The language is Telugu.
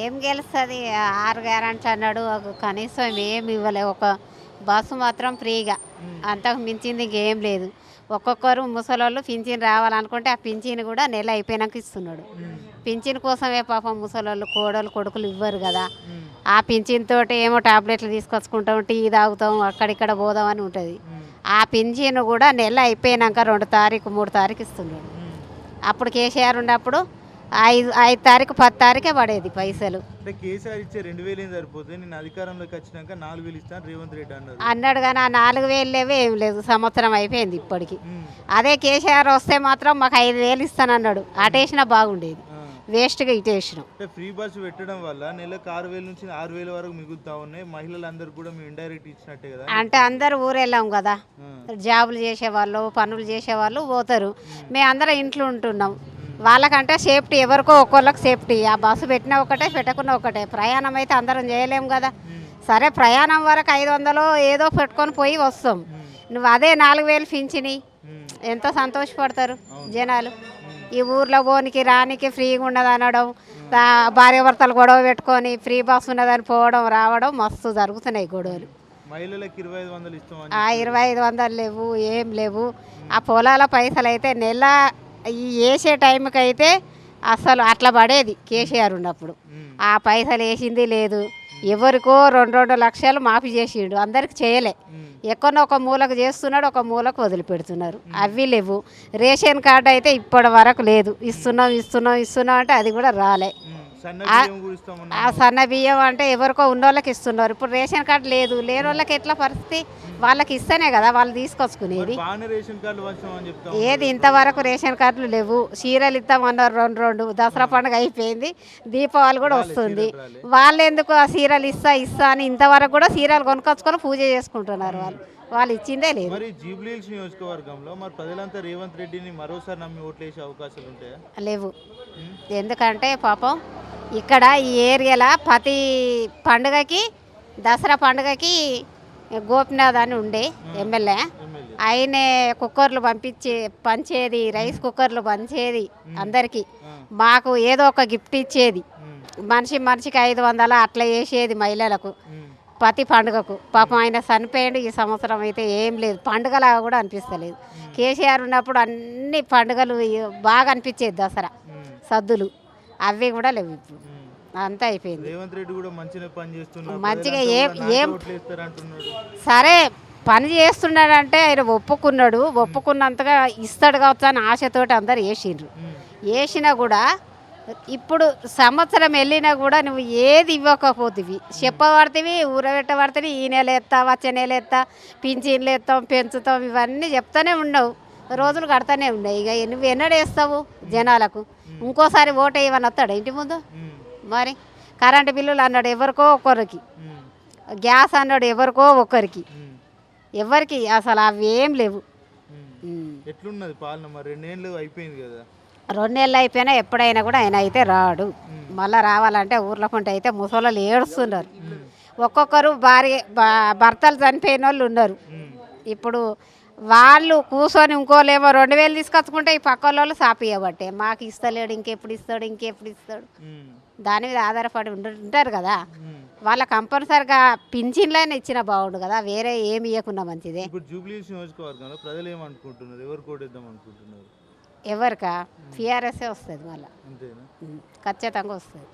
ఏం గెలుస్తుంది? ఆరు గ్యారంటీ అన్నాడు. ఒక కనీసం ఏమి ఇవ్వలే. ఒక బస్సు మాత్రం ఫ్రీగా. అంతకు మించింది ఇంకేం లేదు. ఒక్కొక్కరు ముసలోళ్ళు పింఛన్ రావాలనుకుంటే ఆ పింఛన్ కూడా నెల అయిపోయినాక ఇస్తున్నాడు. పింఛన్ కోసమే పాపం ముసలోళ్ళు కోడలు కొడుకులు ఇవ్వరు కదా. ఆ పింఛన్ తోటి ఏమో టాబ్లెట్లు తీసుకొచ్చుకుంటాం టీ తాగుతాం అక్కడిక్కడ పోదాం అని ఉంటుంది ఆ పింఛన్ కూడా నెల అయిపోయినాక రెండు తారీఖు మూడు తారీఖు ఇస్తున్నాడు. అప్పుడు కేసీఆర్ ఉన్నప్పుడు ఐదు ఐదు తారీఖు పది తారీఖే పడేది పైసలు. అంటే కేసీఆర్ ఇచ్చే రెండు వేలు ఏం సరిపోతుంది? నేను అధికారంలోకి వచ్చినాక నాలుగు వేలు ఇస్తాను రేవంత్ రెడ్డి అన్నారు. అన్నాడు కానీ ఆ నాలుగు వేలు లేవే ఏం లేదు సంవత్సరం అయిపోయింది ఇప్పటికి. అదే కేసీఆర్ వస్తే మాత్రం మాకు ఐదు వేలు ఇస్తానన్నాడు. అటేసినా బాగుండేది. వేస్ట్గా ఇటేసినాం ఫ్రీ బస్ పెట్టడం వల్ల నెలకు ఆరు వేల నుంచి ఆరు వేల వరకు మిగులుతా ఉన్నాయి. మహిళలందరూ కూడా మేము ఇండైరెక్ట్ ఇచ్చినట్టే కదా? అంటే అందరు ఊరెళ్ళాం కదా. జాబులు చేసేవాళ్ళు పనులు చేసేవాళ్ళు పోతారు. మేము అందరం ఇంట్లో ఉంటున్నాం. వాళ్ళకంటే సేఫ్టీ ఎవరికో ఒక్కొక్కరికి సేఫ్టీ. ఆ బస్సు పెట్టినా ఒకటే పెట్టకున్నా ఒకటే. ప్రయాణం అయితే అందరం చేయలేం కదా. ఉమ్, సరే ప్రయాణం వరకు ఐదు వందలు ఏదో పెట్టుకొని పోయి వస్తాం. ఉమ్, నువ్వు అదే నాలుగు వేలు పింఛని. ఉమ్, ఎంతో సంతోషపడతారు జనాలు. ఈ ఊర్లో పోనికి రానికి ఫ్రీగా ఉండదు అనడం భార్యాభర్తలు గొడవ పెట్టుకొని ఫ్రీ బస్ ఉన్నదని పోవడం రావడం మస్తు జరుగుతున్నాయి గొడవలు. ఆ ఇరవై ఐదు వందలు లేవు ఏం లేవు. ఆ పొలాల పైసలు అయితే నెల ఈ వేసే టైంకి అయితే అసలు అట్లా పడేది కేసీఆర్ ఉన్నప్పుడు. ఆ పైసలు వేసింది లేదు. ఎవరికో రెండు రెండు లక్షలు మాఫీ చేసిండు. అందరికి చేయలే. ఎక్కడో ఒక మూలకు చేస్తున్నాడు ఒక మూలకు వదిలిపెడుతున్నారు అవి లేవు. రేషన్ కార్డు అయితే ఇప్పటి వరకు లేదు. ఇస్తున్నాం ఇస్తున్నాం ఇస్తున్నాం అంటే అది కూడా రాలే. ఆ సన్న బియ్యం అంటే ఎవరికో ఉన్నోళ్ళకి ఇస్తున్నారు. ఇప్పుడు రేషన్ కార్డు లేదు. లేని వాళ్ళకి ఎట్లా పరిస్థితి? వాళ్ళకి ఇస్తేనే కదా వాళ్ళు తీసుకొచ్చుకునేది. ఏది ఇంతవరకు రేషన్ కార్డులు లేవు. చీరలు ఇస్తామన్నారు రెండు రెండు. దసరా పండుగ అయిపోయింది. దీపావళి కూడా వస్తుంది. వాళ్ళు ఎందుకు ఆ చీరలు ఇస్తా ఇస్తా అని ఇంతవరకు కూడా చీరలు కొనుక్కొచ్చుకొని పూజ చేసుకుంటున్నారు వాళ్ళు. వాళ్ళు ఇచ్చిందే లేదు. మరి జూబ్లీహిల్స్ నియోజకవర్గంలో మరి ప్రజలంతా రేవంత్ రెడ్డిని మరోసారి నమ్మి ఓట్లేసే అవకాశాలు ఉంటాయా? లేవు. ఎందుకంటే పాపం ఇక్కడ ఈ ఏరియాలో ప్రతి పండుగకి దసరా పండుగకి గోపినాథ్ అని ఉండే ఎమ్మెల్యే. ఆయనే కుక్కర్లు పంపించే పంచేది రైస్ కుక్కర్లు పంచేది అందరికీ. మాకు ఏదో ఒక గిఫ్ట్ ఇచ్చేది. మనిషి మనిషికి ఐదు వందల అట్లా వేసేది మహిళలకు. ప్రతి పండుగకు. పాపం ఆయన చనిపోయాడు ఈ సంవత్సరం అయితే ఏం లేదు. పండుగలాగా కూడా అనిపిస్తలేదు. కేసీఆర్ ఉన్నప్పుడు అన్ని పండుగలు బాగా అనిపించేది దసరా. సద్దులు. అవి కూడా లేవు ఇప్పుడు. అంతా అయిపోయింది. రేవంత్ రెడ్డి కూడా మంచిగా పని చేస్తున్నారు మంచిగా ఏం- సరే పని చేస్తున్నాడంటే ఆయన ఒప్పుకున్నాడు. ఒప్పుకున్నంతగా ఇస్తాడు కావచ్చు అని ఆశతోటి అందరు వేసిండ్రు వేసినా కూడా ఇప్పుడు సంవత్సరం వెళ్ళినా కూడా నువ్వు ఏది ఇవ్వకపోతివి. చెప్పబడితివి ఊరబెట్టబడితే ఈ నెల ఎత్తా వచ్చే నెల ఎత్తా పింఛన్లు ఎత్తాం పెంచుతాం ఇవన్నీ చెప్తానే ఉండవు రోజులు కడతానే ఉన్నాయి. ఇక నువ్వు ఎన్నడు వేస్తావు జనాలకు? ఇంకోసారి ఓటు వేయమని వస్తాడు ఇంటి ముందు? మరి కరెంటు బిల్లులు అన్నాడు ఎవరికో ఒక్కరికి గ్యాస్ అన్నాడు ఎవరికో ఒక్కరికి ఎవరికి? అసలు అవి ఏం లేవు. ఎట్లున్నది పాలన మరి? రెండేళ్ళు అయిపోయింది కదా. రెండు నెలలు అయిపోయినా ఎప్పుడైనా కూడా ఆయన అయితే రాడు. మళ్ళీ రావాలంటే ఊర్లో కొంటే అయితే ముసలోళ్ళు ఏడుస్తున్నారు. ఒక్కొక్కరు భార్య భర్తలు చనిపోయిన వాళ్ళు ఉన్నారు ఇప్పుడు వాళ్ళు కూర్చొని ఇంకోలేమో రెండు వేలు తీసుకొచ్చుకుంటే ఈ పక్క వాళ్ళు సాపియబట్టే మాకు ఇస్తలేడు ఇంకెప్పుడు ఇస్తాడు ఇంకెప్పుడు ఇస్తాడు దాని మీద ఆధారపడి ఉంటారు కదా. వాళ్ళ కంపల్సరిగా పింఛన్లైనా ఇచ్చిన బాగుండు కదా వేరే ఏమి ఇవ్వకుండా మంచిదే. ఇప్పుడు జూబ్లీహిల్స్ నియోజకవర్గంలో ప్రజలు ఏమనుకుంటున్నారు ఎవరు కోటేద్దాం అనుకుంటున్నారు ఎవరికా టీఆర్ఎస్ఏ వస్తుంది మళ్ళీ. ఖచ్చితంగా వస్తుంది.